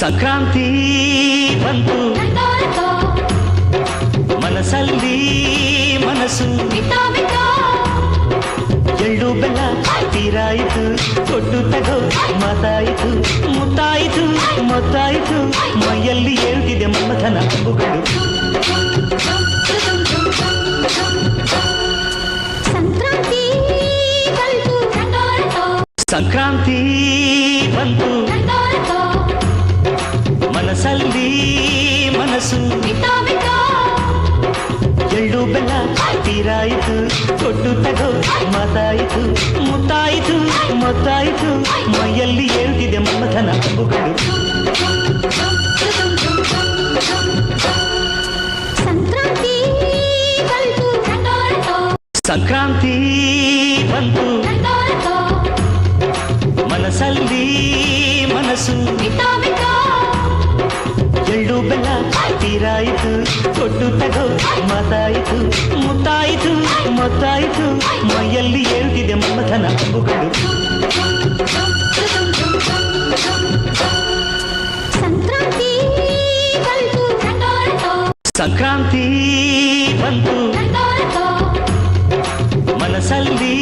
ಸಂಕ್ರಾಂತಿ ಬಂತು. ಮನಸ್ಸಲ್ಲಿ ಮನಸ್ಸು. ಎಳ್ಳು ಬೆಲ್ಲ ತೀರಾಯಿತು ಕೊಟ್ಟು ತಗೋ ಮತಾಯಿತು. ಮುತ್ತಾಯಿತು ಮೊತ್ತಾಯಿತು. ಮೈಯಲ್ಲಿ ಏಳ್ತಿದೆ ಮಮ್ಮಥನ ಹಬ್ಬುಗಳು. ಸಂಕ್ರಾಂತಿ ಬಂತು. ಮನಸ್ಸು ಎಳ್ಳು ಬೆಲ್ಲ ತೀರಾಯಿತು ಕೊಟ್ಟು ತಗೋ ಮತಾಯಿತು ಮುತ್ತಾಯಿತು ಮತ್ತಾಯಿತು ಮೈಯಲ್ಲಿ ಏಳ್ತಿದೆ ಮಮಥನ ಅಂಬುಗಳು. ಸಂಕ್ರಾಂತಿ ಬಂತು ಸಂಕ್ರಾಂತಿ ಬಂತು. ಮನಸ್ಸಲ್ಲಿ ಮನಸ್ಸು. ಎಳ್ಳು ಬೆಲ್ಲ ತೀರಾಯಿತು ಕೊಟ್ಟು ತಗೋ ಮತಾಯಿತು ಮುತ್ತಾಯಿತು ಮೊತ್ತಾಯಿತು ಮೈಯಲ್ಲಿ ಏಳ್ತಿದೆ ಮಮತನ ಅಂಬುಗಳು. ಸಂಕ್ರಾಂತಿ ಬಂತು ಸಂಕ್ರಾಂತಿ ಬಂತು. ಮನಸ್ಸಲ್ಲಿ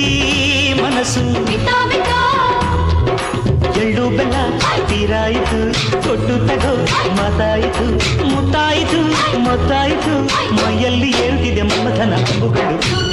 ಮನಸ್ಸು. ಎಳ್ಳು ಬೆಲ್ಲ ತೀರಾಯಿತು ಕೊಟ್ಟು ತಗೋ ಮೊತ್ತಾಯಿತು ಮೈಯಲ್ಲಿ ಏಳ್ತಿದೆ ಮಮತನ ಅಂಬುಗಳು.